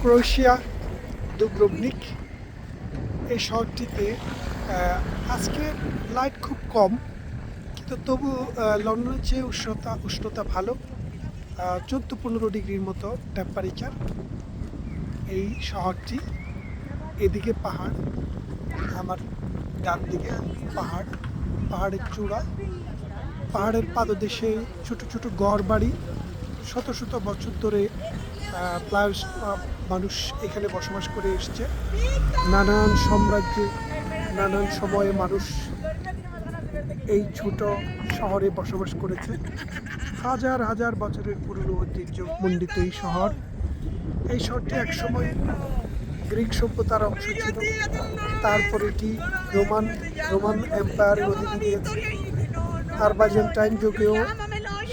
Croatia দুব্রবনিক এই শহরটিতে আজকে লাইট খুব কম, কিন্তু তবু লন্ডনের চেয়ে উষ্ণতা উষ্ণতা ভালো চোদ্দ পনেরো ডিগ্রির মতো টেম্পারেচার এই শহরটি। এদিকে পাহাড়, আমার ডান দিকে পাহাড়, পাহাড়ের চূড়া, পাহাড়ের পাদদেশে ছোট ছোট গড় বাড়ি শত শত বছর ধরে আহ, মানুষ এখানে বসবাস করে এসছে। নানান সাম্রাজ্যে নানান সময়ে মানুষ এই ছোট শহরে বসবাস করেছে। হাজার হাজার বছরের পুরনো ঐতিহ্য মণ্ডিত এই শহর। এই শহরটি একসময় গ্রিক সভ্যতার অংশ ছিল। তারপর এটি রোমান রোমান এম্পায়ারের অধীনে গিয়েছে। আরবাজেন্টাইন যুগেও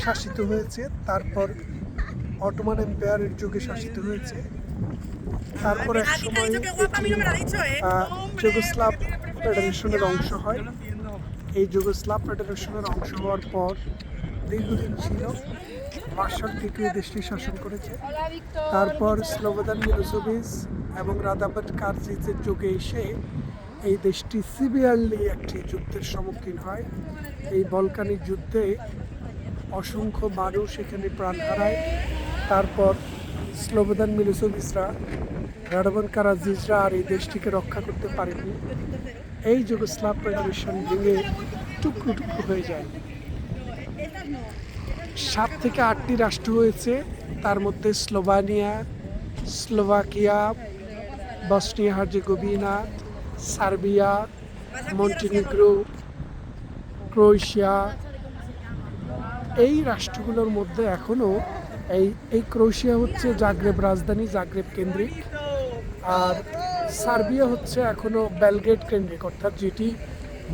শাসিত হয়েছে, তারপর অটোমান এম্পায়ারের যুগে শাসিত হয়েছে। তারপর এক সময় ফেডারেশনের অংশ হয়। এই যুগোস্লাভ ফেডারেশনের অংশ হওয়ার পর দীর্ঘদিন ছিল, মার্শাল এই দেশটি শাসন করেছে। তারপর স্লোবোদান মিলোসোভিচ এবং রাদাবাদ কার্জিজের যুগে এসে এই দেশটি সিভিয়ারলি একটি যুদ্ধের সম্মুখীন হয়। এই বলকানিক যুদ্ধে অসংখ্য মানুষ এখানে প্রাণ হারায়। তারপর স্লোবোদান মিলোসোভিচরা, রাডাবান কারাজিজরা আর এই দেশটিকে রক্ষা করতে পারেনি এই যুগোস্লাভ ফেডারেশন ভেঙে টুকরো টুকরো হয়ে যায়। সাত থেকে আটটি রাষ্ট্র হয়েছে, তার মধ্যে Slovenia, Slovakia Bosnia Herzegovina Serbia, Montenegro, Croatia এই রাষ্ট্রগুলোর মধ্যে এখনও এই এই ক্রোয়েশিয়া হচ্ছে জাগ্রেব রাজধানী, জাগ্রেব কেন্দ্রিক। আর সার্বিয়া হচ্ছে এখনও বেলগ্রেড কেন্দ্রিক, অর্থাৎ যেটি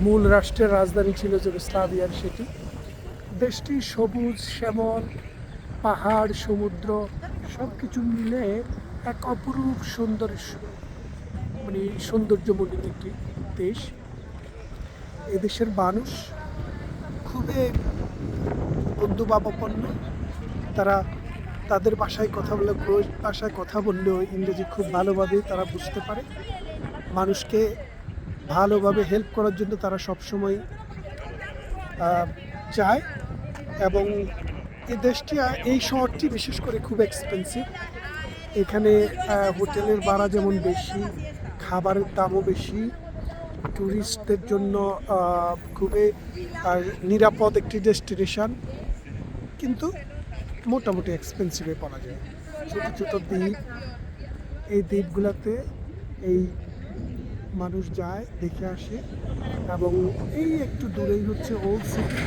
মূল রাষ্ট্রের রাজধানী ছিল যে যুগোস্লাভিয়ার সেটি। দেশটি সবুজ, শ্যামল, পাহাড়, সমুদ্র সব কিছু মিলে এক অপরূপ সুন্দর মানে সৌন্দর্যমণ্ডিত একটি দেশ। এদেশের মানুষ খুবই বন্ধুভাবাপন্ন তারা তাদের ভাষায় কথা বলে ভাষায় কথা বললেও ইংরেজি খুব ভালোভাবে তারা বুঝতে পারে। মানুষকে ভালোভাবে হেল্প করার জন্য তারা সবসময় চায় এবং এই দেশটি, এই শহরটি বিশেষ করে খুব এক্সপেন্সিভ এখানে হোটেলের ভাড়া যেমন বেশি, খাবারের দামও বেশি ট্যুরিস্টদের জন্য খুবই নিরাপদ একটি ডেস্টিনেশন কিন্তু মোটামুটি এক্সপেন্সিভে পাওয়া যায়। ছোটো ছোটো দ্বীপ, এই দ্বীপগুলোতে এই মানুষ যায়, দেখে আসে এবং এই একটু দূরেই হচ্ছে ওল্ড সিটি